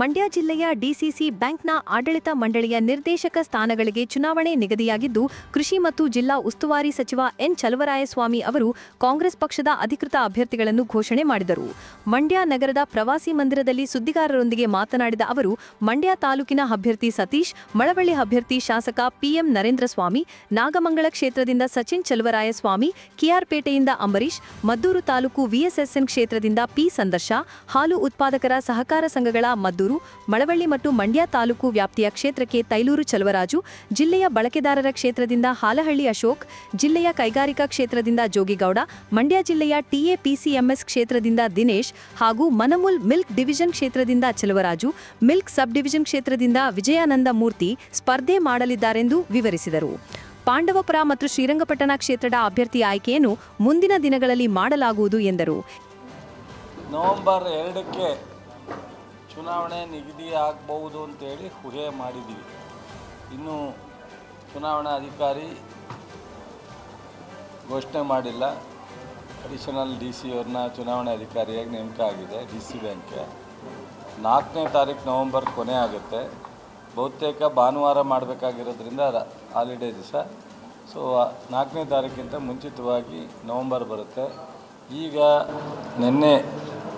ಮಂಡ್ಯ ಜಿಲ್ಲೆಯ ಡಿಸಿಸಿ ಬ್ಯಾಂಕ್ನ ಆಡಳಿತ ಮಂಡಳಿಯ ನಿರ್ದೇಶಕ ಸ್ಥಾನಗಳಿಗೆ ಚುನಾವಣೆ ನಿಗದಿಯಾಗಿದ್ದು, ಕೃಷಿ ಮತ್ತು ಜಿಲ್ಲಾ ಉಸ್ತುವಾರಿ ಸಚಿವ ಎನ್. ಚಲವರಾಯಸ್ವಾಮಿ ಅವರು ಕಾಂಗ್ರೆಸ್ ಪಕ್ಷದ ಅಧಿಕೃತ ಅಭ್ಯರ್ಥಿಗಳನ್ನು ಘೋಷಣೆ ಮಾಡಿದರು. ಮಂಡ್ಯ ನಗರದ ಪ್ರವಾಸಿ ಮಂದಿರದಲ್ಲಿ ಸುದ್ದಿಗಾರರೊಂದಿಗೆ ಮಾತನಾಡಿದ ಅವರು, ಮಂಡ್ಯ ತಾಲೂಕಿನ ಅಭ್ಯರ್ಥಿ ಸತೀಶ್, ಮಳವಳ್ಳಿ ಅಭ್ಯರ್ಥಿ ಶಾಸಕ ಪಿಎಂ ನರೇಂದ್ರ ಸ್ವಾಮಿ ನಾಗಮಂಗಲ ಕ್ಷೇತ್ರದಿಂದ ಸಚಿನ್ ಚಲವರಾಯಸ್ವಾಮಿ, ಕೆಆರ್ಪೇಟೆಯಿಂದ ಅಂಬರೀಶ್ ಮದ್ದೂರು ತಾಲೂಕು ವಿಎಸ್ಎಸ್ಎನ್ ಕ್ಷೇತ್ರದಿಂದ ಪಿ ಸಂದರ್ಶ, ಹಾಲು ಉತ್ಪಾದಕರ ಸಹಕಾರ ಸಂಘಗಳ ಮಳವಳ್ಳಿ ಮತ್ತು ಮಂಡ್ಯ ತಾಲೂಕು ವ್ಯಾಪ್ತಿಯ ಕ್ಷೇತ್ರಕ್ಕೆ ತೈಲೂರು ಚಲವರಾಜು, ಜಿಲ್ಲೆಯ ಬಳಕೆದಾರರ ಕ್ಷೇತ್ರದಿಂದ ಹಾಲಹಳ್ಳಿ ಅಶೋಕ್, ಜಿಲ್ಲೆಯ ಕೈಗಾರಿಕಾ ಕ್ಷೇತ್ರದಿಂದ ಜೋಗಿಗೌಡ, ಮಂಡ್ಯ ಜಿಲ್ಲೆಯ ಟಿಎಪಿಸಿಎಂಎಸ್ ಕ್ಷೇತ್ರದಿಂದ ದಿನೇಶ್ ಹಾಗೂ ಮನಮುಲ್ ಮಿಲ್ಕ್ ಡಿವಿಷನ್ ಕ್ಷೇತ್ರದಿಂದ ಚಲುವರಾಜು, ಮಿಲ್ಕ್ ಸಬ್ ಡಿವಿಷನ್ ಕ್ಷೇತ್ರದಿಂದ ವಿಜಯಾನಂದ ಮೂರ್ತಿ ಸ್ಪರ್ಧೆ ಮಾಡಲಿದ್ದಾರೆಂದು ವಿವರಿಸಿದರು. ಪಾಂಡವಪುರ ಮತ್ತು ಶ್ರೀರಂಗಪಟ್ಟಣ ಕ್ಷೇತ್ರದ ಅಭ್ಯರ್ಥಿ ಆಯ್ಕೆಯನ್ನು ಮುಂದಿನ ದಿನಗಳಲ್ಲಿ ಮಾಡಲಾಗುವುದು ಎಂದರು. ನವೆಂಬರ್ ಎರಡಕ್ಕೆ ಚುನಾವಣೆ ನಿಗದಿ ಆಗಬಹುದು ಅಂತೇಳಿ ಊಹೆ ಮಾಡಿದ್ದೀವಿ. ಇನ್ನು ಚುನಾವಣಾ ಅಧಿಕಾರಿ ಘೋಷಣೆ ಮಾಡಿಲ್ಲ. ಅಡಿಷನಲ್ ಡಿ ಸಿ ಅವ್ರನ್ನ ಚುನಾವಣೆ ಅಧಿಕಾರಿಯಾಗಿ ನೇಮಕ ಆಗಿದೆ ಡಿ ಸಿ ಬ್ಯಾಂಕ್ಗೆ ನಾಲ್ಕನೇ ತಾರೀಕು ನವಂಬರ್ ಕೊನೆ ಆಗುತ್ತೆ. ಬಹುತೇಕ ಭಾನುವಾರ ಮಾಡಬೇಕಾಗಿರೋದ್ರಿಂದ ಹಾಲಿಡೇ ದಿವಸ. ಸೊ ನಾಲ್ಕನೇ ತಾರೀಕಿಂತ ಮುಂಚಿತವಾಗಿ ನವಂಬರ್ ಬರುತ್ತೆ. ಈಗ ನಿನ್ನೆ,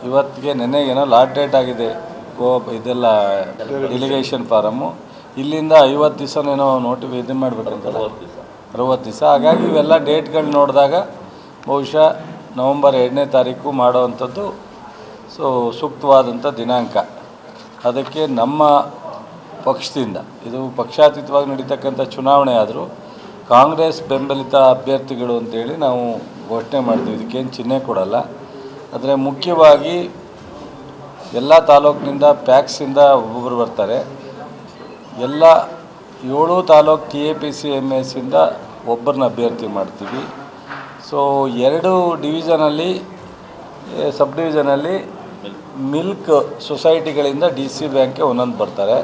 ಇವತ್ತಿಗೆ ನಿನ್ನೆಗೇನೋ ಲಾಟ್ ಡೇಟ್ ಆಗಿದೆ. ಗೋ ಇದೆಲ್ಲ ಡೆಲಿಗೇಷನ್ ಫಾರಮ್ಮು ಇಲ್ಲಿಂದ ಐವತ್ತು ದಿವಸನೇನೋ ನೋಟಿ ಇದು ಮಾಡಬೇಕಂತಲ್ಲ? ಅರವತ್ತು ದಿವಸ. ಹಾಗಾಗಿ ಇವೆಲ್ಲ ಡೇಟ್ಗಳು ನೋಡಿದಾಗ ಬಹುಶಃ ನವಂಬರ್ ಎರಡನೇ ತಾರೀಕು ಮಾಡೋವಂಥದ್ದು ಸೊ ಸೂಕ್ತವಾದಂಥ ದಿನಾಂಕ. ಅದಕ್ಕೆ ನಮ್ಮ ಪಕ್ಷದಿಂದ ಇದು ಪಕ್ಷಾತೀತವಾಗಿ ನಡೀತಕ್ಕಂಥ ಚುನಾವಣೆ ಆದರೂ ಕಾಂಗ್ರೆಸ್ ಬೆಂಬಲಿತ ಅಭ್ಯರ್ಥಿಗಳು ಅಂತೇಳಿ ನಾವು ಘೋಷಣೆ ಮಾಡ್ತೀವಿ. ಇದಕ್ಕೇನು ಚಿಹ್ನೆ ಕೊಡಲ್ಲ. ಆದರೆ ಮುಖ್ಯವಾಗಿ ಎಲ್ಲ ತಾಲೂಕಿನಿಂದ ಪ್ಯಾಕ್ಸಿಂದ ಒಬ್ಬೊಬ್ಬರು ಬರ್ತಾರೆ. ಎಲ್ಲ ಏಳು taluk T A P C M ಎಸ್ಸಿಂದ ಒಬ್ಬರನ್ನ ಅಭ್ಯರ್ಥಿ ಮಾಡ್ತೀವಿ. ಸೊ ಎರಡು ಡಿವಿಷನಲ್ಲಿ ಸಬ್ ಡಿವಿಷನಲ್ಲಿ ಮಿಲ್ಕ್ ಸೊಸೈಟಿಗಳಿಂದ ಡಿ ಸಿ ಬ್ಯಾಂಕ್ಗೆ ಒಂದೊಂದು ಬರ್ತಾರೆ.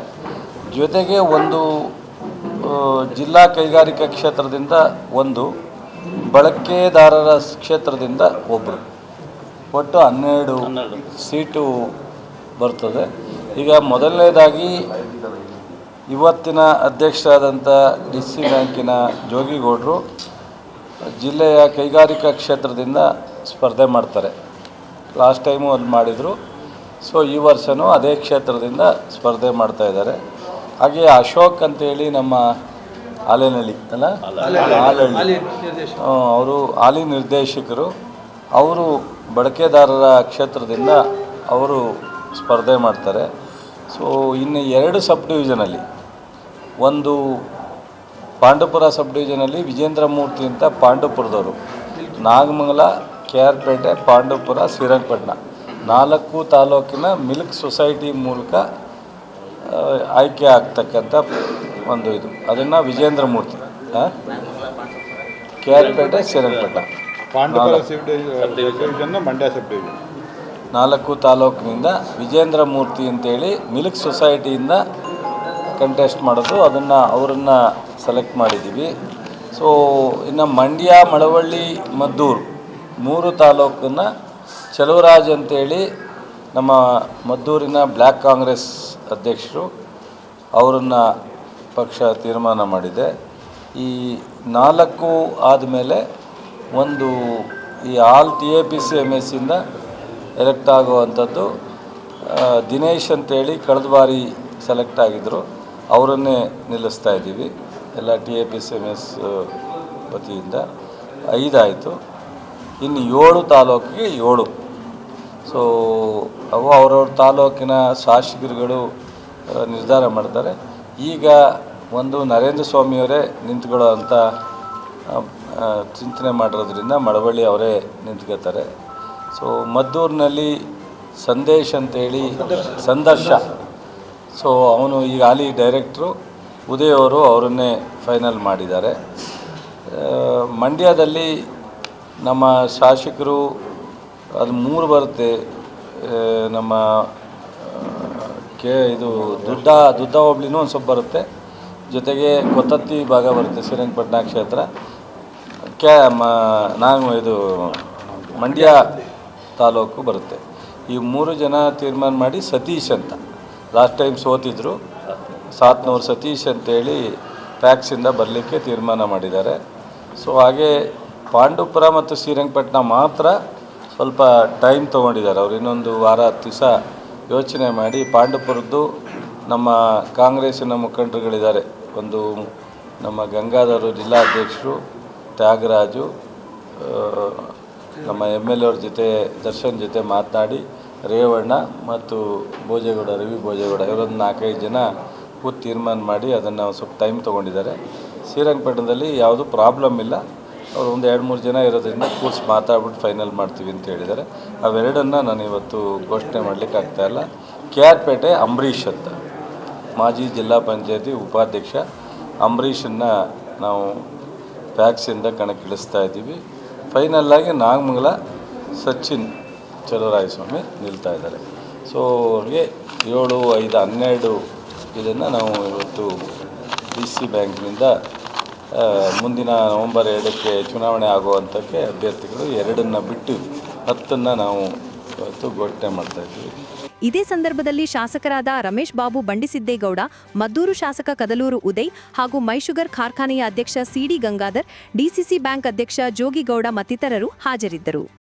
ಜೊತೆಗೆ ಒಂದು ಜಿಲ್ಲಾ ಕೈಗಾರಿಕಾ ಕ್ಷೇತ್ರದಿಂದ ಒಂದು ಬಳಕೆದಾರರ ಕ್ಷೇತ್ರದಿಂದ ಒಬ್ಬರು ಒಟ್ಟು ಹನ್ನೆರಡು. ಸೀಟು ಬರ್ತದೆ. ಈಗ ಮೊದಲನೇದಾಗಿ ಇವತ್ತಿನ ಅಧ್ಯಕ್ಷರಾದಂಥ ಡಿ ಸಿ ಬ್ಯಾಂಕಿನ ಜೋಗಿಗೌಡರು ಜಿಲ್ಲೆಯ ಕೈಗಾರಿಕಾ ಕ್ಷೇತ್ರದಿಂದ ಸ್ಪರ್ಧೆ ಮಾಡ್ತಾರೆ. ಲಾಸ್ಟ್ ಟೈಮು ಅಲ್ಲಿ ಮಾಡಿದರು. ಸೊ ಈ ವರ್ಷವೂ ಅದೇ ಕ್ಷೇತ್ರದಿಂದ ಸ್ಪರ್ಧೆ ಮಾಡ್ತಾ ಇದ್ದಾರೆ. ಹಾಗೆ ಅಶೋಕ್ ಅಂತೇಳಿ ನಮ್ಮ ಆಲೇನಹಳ್ಳಿ ಅಲ್ಲ? ಆಲಹಳ್ಳಿ ಅವರು ಹಾಲಿ ನಿರ್ದೇಶಕರು. ಅವರು ಬಳಕೆದಾರರ ಕ್ಷೇತ್ರದಿಂದ ಅವರು ಸ್ಪರ್ಧೆ ಮಾಡ್ತಾರೆ. ಸೊ ಇನ್ನು ಎರಡು ಸಬ್ ಡಿವಿಷನಲ್ಲಿ ಒಂದು ಪಾಂಡವಪುರ ಸಬ್ ಡಿವಿಷನಲ್ಲಿ ವಿಜೇಂದ್ರ ಮೂರ್ತಿ ಅಂತ ಪಾಂಡವಪುರದವರು ನಾಗಮಂಗಲ ಕೆ ಆರ್ ಪೇಟೆ ಪಾಂಡುಪುರ ಶ್ರೀರಂಗಪಟ್ಟಣ. ನಾಲ್ಕು ತಾಲೂಕಿನ ಮಿಲ್ಕ್ ಸೊಸೈಟಿ ಮೂಲಕ ಆಯ್ಕೆ ಆಗ್ತಕ್ಕಂಥ ಒಂದು ಇದು. ಅದನ್ನು Vijendra Murthy. K R Pete Srirangapatna. Pandupura Mandya sub division ನಾಲ್ಕು ತಾಲೂಕಿನಿಂದ ವಿಜೇಂದ್ರ ಮೂರ್ತಿ ಅಂತೇಳಿ ಮಿಲ್ಕ್ ಸೊಸೈಟಿಯಿಂದ ಕಂಟೆಸ್ಟ್ ಮಾಡೋದು. ಅದನ್ನು ಅವರನ್ನು ಸೆಲೆಕ್ಟ್ ಮಾಡಿದ್ದೀವಿ ಸೊ ಇನ್ನು ಮಂಡ್ಯ, ಮಳವಳ್ಳಿ, ಮದ್ದೂರು ಮೂರು ತಾಲೂಕನ್ನು ಚಲುವರಾಜ್ ಅಂತೇಳಿ ನಮ್ಮ ಮದ್ದೂರಿನ ಬ್ಲ್ಯಾಕ್ ಕಾಂಗ್ರೆಸ್ ಅಧ್ಯಕ್ಷರು ಅವರನ್ನು ಪಕ್ಷ ತೀರ್ಮಾನ ಮಾಡಿದೆ. ಈ ನಾಲ್ಕು ಆದಮೇಲೆ ಒಂದು ಈ all T A P C M ಎಸ್ಸಿಂದ elect ಆಗುವಂಥದ್ದು ದಿನೇಶ್ ಅಂತೇಳಿ ಕಳೆದ ಬಾರಿ ಸೆಲೆಕ್ಟ್ ಆಗಿದ್ದರು ಅವರನ್ನೇ ನಿಲ್ಲಿಸ್ತಾ ಇದ್ದೀವಿ. ಎಲ್ಲ T A P C M S ವತಿಯಿಂದ. ಐದಾಯಿತು. ಇನ್ನು ಏಳು ತಾಲೂಕಿಗೆ ಏಳು. ಸೊ ಅವು ಅವ್ರವ್ರ ತಾಲೂಕಿನ ಶಾಸಕರುಗಳು ನಿರ್ಧಾರ ಮಾಡ್ತಾರೆ. ಈಗ ಒಂದು ನರೇಂದ್ರ ಸ್ವಾಮಿಯವರೇ ನಿಂತ್ಕೊಳ್ಳೋ ಆ, ಚಿಂತನೆ ಮಾಡಿರೋದ್ರಿಂದ ಮಳವಳ್ಳಿ ಅವರೇ ನಿಂತ್ಕೋತಾರೆ ಸೊ ಮದ್ದೂರಿನಲ್ಲಿ ಸಂದೇಶ್ ಅಂತೇಳಿ ಸಂದರ್ಶ. ಸೊ ಅವನು ಈಗ ಹಾಲಿ ಡೈರೆಕ್ಟ್ರು, ಉದಯ್ ಅವರು ಅವರನ್ನೇ ಫೈನಲ್ ಮಾಡಿದ್ದಾರೆ. ಮಂಡ್ಯದಲ್ಲಿ ನಮ್ಮ ಶಾಸಕರು ಅದು ಮೂರು ಬರುತ್ತೆ. ನಮ್ಮ ಕೆ, ಇದು ದುಡ್ಡ ದುಡ್ಡ ಹೋಬ್ಳಿನೂ ಒಂದು ಸ್ವಲ್ಪ ಬರುತ್ತೆ. ಜೊತೆಗೆ ಕೊತ್ತತ್ತಿ ಭಾಗ ಬರುತ್ತೆ ಶ್ರೀರಂಗಪಟ್ಟಣ ಕ್ಷೇತ್ರ. ಕ್ಯಾ ಮ, ನಾನು ಇದು ಮಂಡ್ಯ ತಾಲೂಕು ಬರುತ್ತೆ. ಈ ಮೂರು ಜನ ತೀರ್ಮಾನ ಮಾಡಿ ಸತೀಶ್ ಅಂತ. ಲಾಸ್ಟ್ ಟೈಮ್ ಸೋತಿದ್ರು. ಸಾತ್ನೂರು ಸತೀಶ್ ಅಂತೇಳಿ ಪ್ಯಾಕ್ಸಿಂದ ಬರಲಿಕ್ಕೆ ತೀರ್ಮಾನ ಮಾಡಿದ್ದಾರೆ. ಸೊ ಹಾಗೆ ಪಾಂಡುಪುರ ಮತ್ತು ಶ್ರೀರಂಗಪಟ್ಟಣ ಮಾತ್ರ ಸ್ವಲ್ಪ ಟೈಮ್ ತೊಗೊಂಡಿದ್ದಾರೆ. ಅವ್ರು ಇನ್ನೊಂದು ವಾರ, ಹತ್ತು ದಿವಸ ಯೋಚನೆ ಮಾಡಿ ಪಾಂಡುಪುರದ್ದು ನಮ್ಮ ಕಾಂಗ್ರೆಸ್ಸಿನ ಮುಖಂಡರುಗಳಿದ್ದಾರೆ. ಒಂದು ನಮ್ಮ ಗಂಗಾಧರ ಜಿಲ್ಲಾಧ್ಯಕ್ಷರು ತ್ಯಾಗರಾಜು ನಮ್ಮ ಎಂ ಎಲ್ ಅವ್ರ ಜೊತೆ, ದರ್ಶನ್ ಜೊತೆ ಮಾತನಾಡಿ ರೇವಣ್ಣ ಮತ್ತು ಭೋಜೇಗೌಡ, ರವಿ ಭೋಜೇಗೌಡ ಇವರೊಂದು ನಾಲ್ಕೈದು ಜನ ಕೂತು ತೀರ್ಮಾನ ಮಾಡಿ ಅದನ್ನು ಸ್ವಲ್ಪ ಟೈಮ್ ತೊಗೊಂಡಿದ್ದಾರೆ. ಶ್ರೀರಂಗಪಟ್ಟಣದಲ್ಲಿ ಯಾವುದೂ ಪ್ರಾಬ್ಲಮ್ ಇಲ್ಲ. ಅವರು ಒಂದು ಎರಡು ಮೂರು ಜನ ಇರೋದರಿಂದ ಕೂರ್ಸಿ ಮಾತಾಡ್ಬಿಟ್ಟು ಫೈನಲ್ ಮಾಡ್ತೀವಿ ಅಂತ ಹೇಳಿದ್ದಾರೆ. ಅವೆರಡನ್ನು ನಾನು ಇವತ್ತು ಘೋಷಣೆ ಮಾಡಲಿಕ್ಕೆ ಆಗ್ತಾಯಿಲ್ಲ ಕೆ ಆರ್ ಪೇಟೆ ಅಂಬರೀಷ್ ಅಂತ. ಮಾಜಿ ಜಿಲ್ಲಾ ಪಂಚಾಯತಿ ಉಪಾಧ್ಯಕ್ಷ ಅಂಬರೀಷನ್ನು ನಾವು ಪ್ಯಾಕ್ಸಿಂದ ಕಣಕ್ಕಿಳಿಸ್ತಾ ಇದ್ದೀವಿ. ಫೈನಲ್ಲಾಗಿ ನಾಗಮಂಗಲ ಸಚಿನ್ ಚಲುವರಾಯಸ್ವಾಮಿ ನಿಲ್ತಾ ಇದ್ದಾರೆ. ಸೊ ಅವ್ರಿಗೆ ಏಳು, ಐದು, ಹನ್ನೆರಡು ಇದನ್ನು ನಾವು ಇವತ್ತು ಡಿ ಸಿ ಬ್ಯಾಂಕ್ನಿಂದ ಮುಂದಿನ ನವಂಬರ್ ಎರಡಕ್ಕೆ ಚುನಾವಣೆ ಆಗುವಂಥಕ್ಕೆ ಅಭ್ಯರ್ಥಿಗಳು ಎರಡನ್ನು ಬಿಟ್ಟು ಹತ್ತನ್ನು ನಾವು ಇದೇ ಸಂದರ್ಭದಲ್ಲಿ ಶಾಸಕರಾದ ರಮೇಶ್ ಬಾಬು ಬಂಡಿಸಿದ್ದೇಗೌಡ, ಮದ್ದೂರು ಶಾಸಕ ಕದಲೂರು ಉದಯ್ ಹಾಗೂ ಮೈಶುಗರ್ ಕಾರ್ಖಾನೆಯ ಅಧ್ಯಕ್ಷ ಸಿಡಿ ಗಂಗಾಧರ್ ಡಿಸಿಸಿ ಬ್ಯಾಂಕ್ ಅಧ್ಯಕ್ಷ ಜೋಗಿಗೌಡ ಮತ್ತಿತರರು ಹಾಜರಿದ್ದರು.